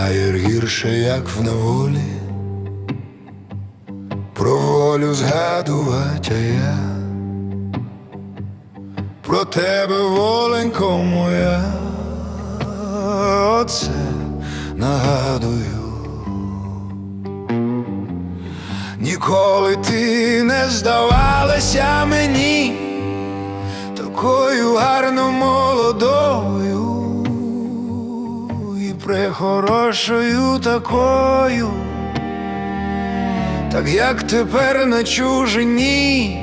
Немає гірше, як в неволі, про волю згадувати я, про тебе, воленько моя, оце нагадую. Ніколи ти не здавалася мені такою гарно молодою і прехорошою такою, так як тепер на чужині,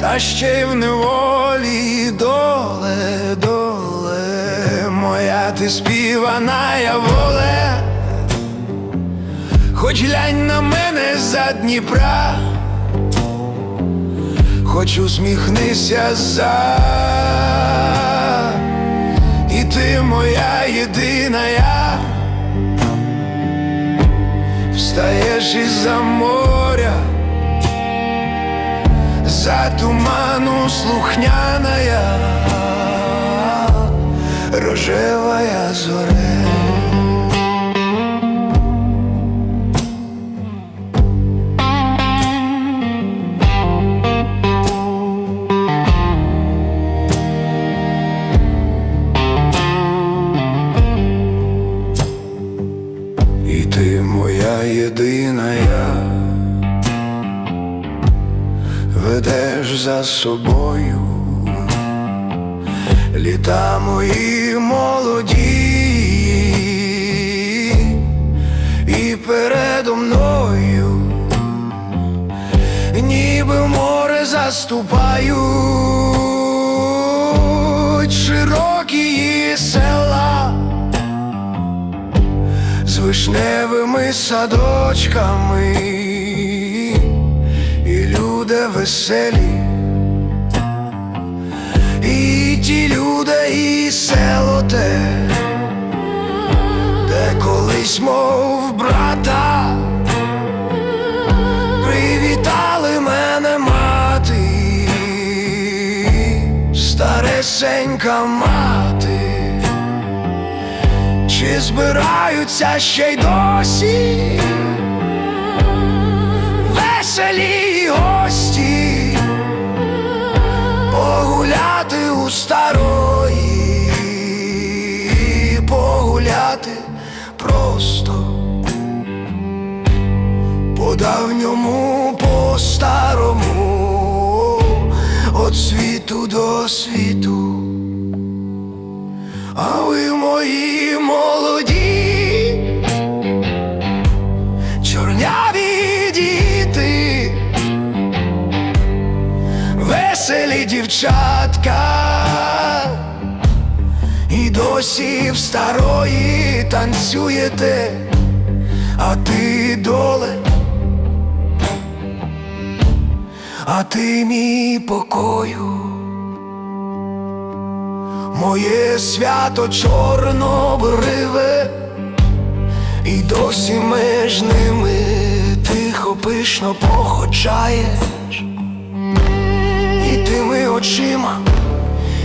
та ще й в неволі доле, доле, моя ти співана я воле. Хоч глянь на мене за Дніпра, хоч усміхнися за, ти моя єдина встаєш із-за моря, за туману слухняна рожевая зоре. Єдина я. Ведеш за собою літа мої молоді, вишневими садочками, і люди веселі, і ті люди, і село те, де колись, мов брата, привітали мене мати, старесенька мати. Чи збираються ще й досі веселі гості погуляти у старої, погуляти просто по давньому, по старому, от світу до світу. А ви мої молоді, чорняві діти, веселі дівчатка, і досі в старої танцюєте, а ти доле, а ти мій покою. Моє свято чорнобриве, і досі меж ними тихо пишно походжаєш, і тими очима,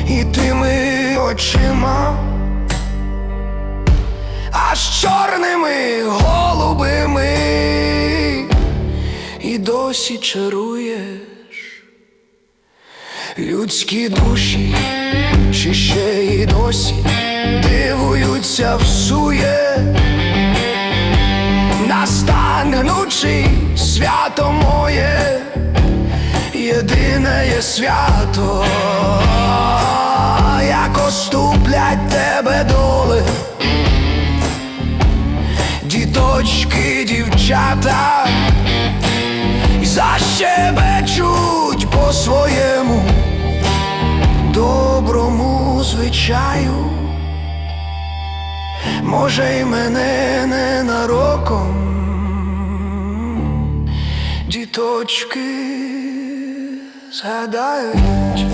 і тими очима, а з чорними голубими, і досі чаруєш людські душі, чи ще й досі дивуються всує, настан гнучий свято моє, єдине є свято, як оступлять тебе доли, діточки, дівчата, і защебечуть по-своєму доброму звичаю, може, й мене ненароком, діточки згадають.